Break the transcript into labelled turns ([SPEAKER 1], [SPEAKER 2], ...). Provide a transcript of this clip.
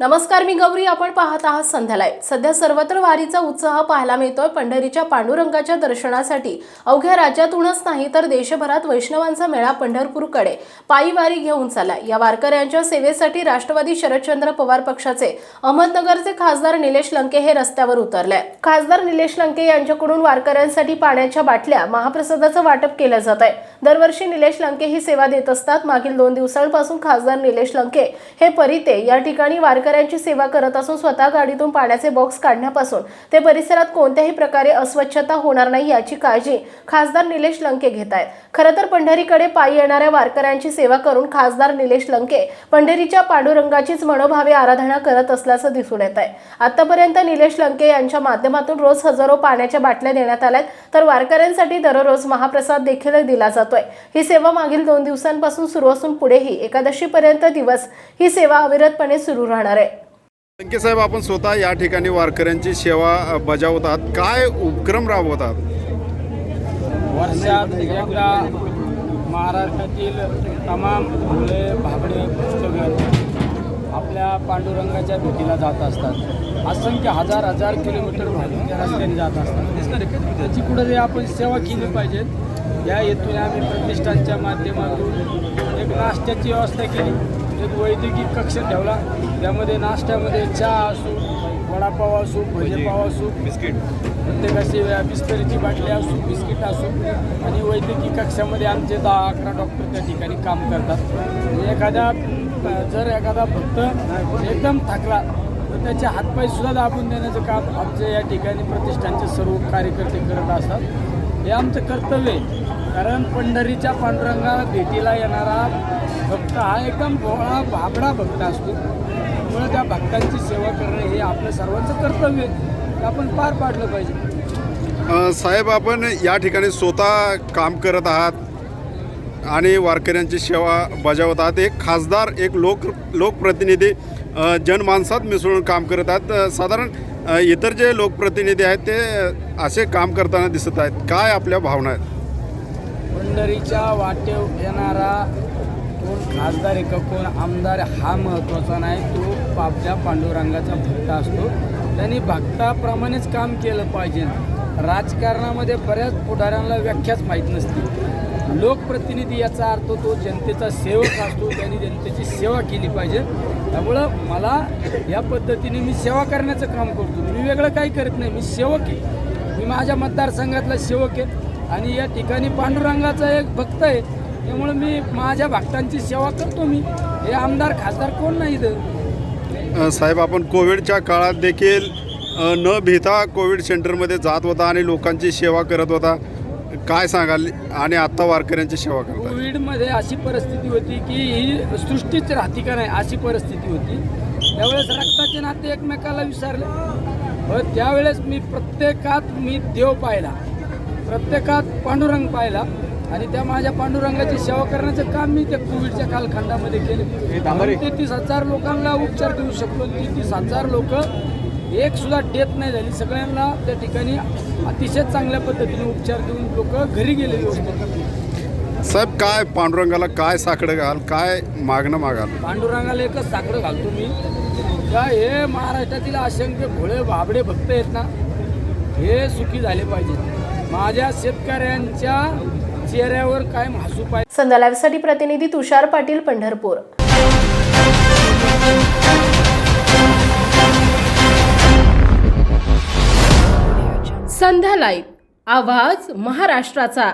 [SPEAKER 1] नमस्कार मी गौरी. आपण पाहत आहात संध्यालाय सध्या सर्वत्र वारीचा उत्साह पाहायला मिळतोय. पंढरीच्या पांडुरंगाच्या दर्शनासाठी अवघ्या राज्यातूनच नाही तर देशभरात वैष्णवांचा मेळा पंढरपूरकडे. पायी वारी घेऊन चालला या वारकऱ्यांच्या सेवेसाठी राष्ट्रवादी शरदचंद्र पवार पक्षाचे अहमदनगरचे खासदार निलेश लंके हे रस्त्यावर उतरले. खासदार निलेश लंके यांच्याकडून वारकऱ्यांसाठी पाण्याच्या बाटल्या महाप्रसादाचं वाटप केलं जात आहे. दरवर्षी निलेश लंके ही सेवा देत असतात. मागील दोन दिवसांपासून खासदार निलेश लंके हे परिते. या ठिकाणी वारकऱ्यांची सेवा करत असून स्वतः गाडीतून पाण्याचे बॉक्स काढण्यापासून ते परिसरात कोणत्याही प्रकारे अस्वच्छता होणार नाही याची काळजी खासदार निलेश लंके घेत आहेत. खरं तर पंढरीकडे पायी येणाऱ्या वारकऱ्यांची सेवा करून खासदार निलेश लंके पंढरीच्या पांडुरंगाचीच मनोभावे आराधना करत असल्याचं दिसून येत आहे. आतापर्यंत निलेश लंके यांच्या माध्यमातून रोज हजारो पाण्याच्या बाटल्या देण्यात आल्यात तर वारकऱ्यांसाठी दररोज महाप्रसाद देखील दिला जातोय. ही सेवा मागील दोन दिवसांपासून सुरू असून पुढेही एकादशीपर्यंत दिवस ही सेवा अविरतपणे सुरू राहणार आहे.
[SPEAKER 2] लंके साहेब आपण स्वतः या ठिकाणी वारकऱ्यांची सेवा अ, बजावतात काय उपक्रम राबवतात
[SPEAKER 3] वर्षात एकदा महाराष्ट्रातील तमाम मुले भाबडे पुस्तकं आपल्या पांडुरंगाच्या भेटीला जात असतात. असंख्य हजार हजार किलोमीटर रस्त्याने जात असतात. त्याची कुठं आपण सेवा केली पाहिजे. या हेतूने आम्ही प्रतिष्ठानच्या माध्यमातून एक नाश्त्याची व्यवस्था केली. एक वैद्यकीय कक्ष ठेवला. त्यामध्ये नाश्त्यामध्ये चहा असू वडापाव असू भजेपाव असू बिस्किट. प्रत्येकाची बिस्करीची बाटली असू बिस्किट असू. आणि वैद्यकीय कक्षामध्ये आमचे दहा अकरा डॉक्टर त्या ठिकाणी काम करतात. एखादा अं, जर एखादा भक्त एकदम थकला तर त्याचे हातपाय सुद्धा दाबून देण्याचं काम आमचे या ठिकाणी प्रतिष्ठानचे सर्व कार्यकर्ते करत असतात. हे आमचं कर्तव्य आहे. कारण पंढरीच्या पांडुरंगा भेटीला येणारा भक्त हा एकदम भोळा भाबडा भक्त असतो. त्यामुळे त्या भक्तांची सेवा करणे हे आपलं सर्वांचं कर्तव्य आहे. आपण पार पाडलं पाहिजे.
[SPEAKER 2] साहेब आपण या ठिकाणी स्वतः काम करत आहात आणि वारकऱ्यांची सेवा बजावत आहात. एक खासदार एक लोक लोकप्रतिनिधी जनमानसात मिसळून काम करत आहेत. साधारण इतर जे लोकप्रतिनिधी आहेत ते असे काम करताना दिसत आहेत. काय आपल्या भावना आहेत?
[SPEAKER 3] पंढरीच्या वाटेव येणारा कोण खासदार एक कोण आमदार हा महत्त्वाचा नाही. तो आपल्या पांडुरंगाचा भक्त असतो. त्यांनी भक्ताप्रमाणेच काम केलं पाहिजे. राजकारणामध्ये बऱ्याच पुढाऱ्यांना व्याख्याच माहीत नसते लोकप्रतिनिधी याचा अर्थ तो जनतेचा सेवक असतो. त्यांनी जनतेची सेवा केली पाहिजे. त्यामुळं मला या पद्धतीने मी सेवा करण्याचं काम करतो. मी वेगळं काही करत नाही. मी सेवक आहे. मी माझ्या मतदारसंघातला सेवक आहे. आणि या ठिकाणी पांडुरंगाचा एक भक्त आहे. त्यामुळं मी माझ्या भक्तांची सेवा करतो मी. हे आमदार खासदार कोण नाही इथं
[SPEAKER 2] अ, साहेब आपण कोविडच्या काळात देखील न भीता कोविड सेंटरमध्ये जात होता आणि लोकांची सेवा करत होता. काय सांगाल? आणि आत्ता वारकऱ्यांची सेवा करता
[SPEAKER 3] कोविडमध्ये अशी परिस्थिती होती की ही सृष्टीच राहती का नाही अशी परिस्थिती होती. त्यावेळेस रक्ताचे नाते एकमेकाला विसरले. व त्यावेळेस मी प्रत्येकात मी देव पाहिला. प्रत्येकात पांडुरंग पाहिला आणि त्या माझ्या पांडुरंगाची सेवा करण्याचं काम मी त्या कोविडच्या कालखंडामध्ये केले. तेहतीस हजार लोकांना उपचार देऊ शकलो तेहतीस हजार लोक एक सुद्धा डेथ नाही झाली. सगळ्यांना त्या ठिकाणी अतिशय चांगल्या पद्धतीने उपचार देऊन लोक घरी गेले
[SPEAKER 2] साहेब काय पांडुरंगाला काय साकडं घाल काय मागणं मागाल?
[SPEAKER 3] पांडुरंगाला एकच साकडं घालतो मी. का हे महाराष्ट्रातील असंख्य भोळे भाबडे भक्त आहेत ना हे सुखी झाले पाहिजेत. माझ्या शेतकऱ्यांच्या चेहऱ्यावर कायम हसू पाहिजे
[SPEAKER 1] लाईव्हसाठी प्रतिनिधी तुषार पाटील पंढरपूर. संध्या लाईव्ह आवाज महाराष्ट्राचा.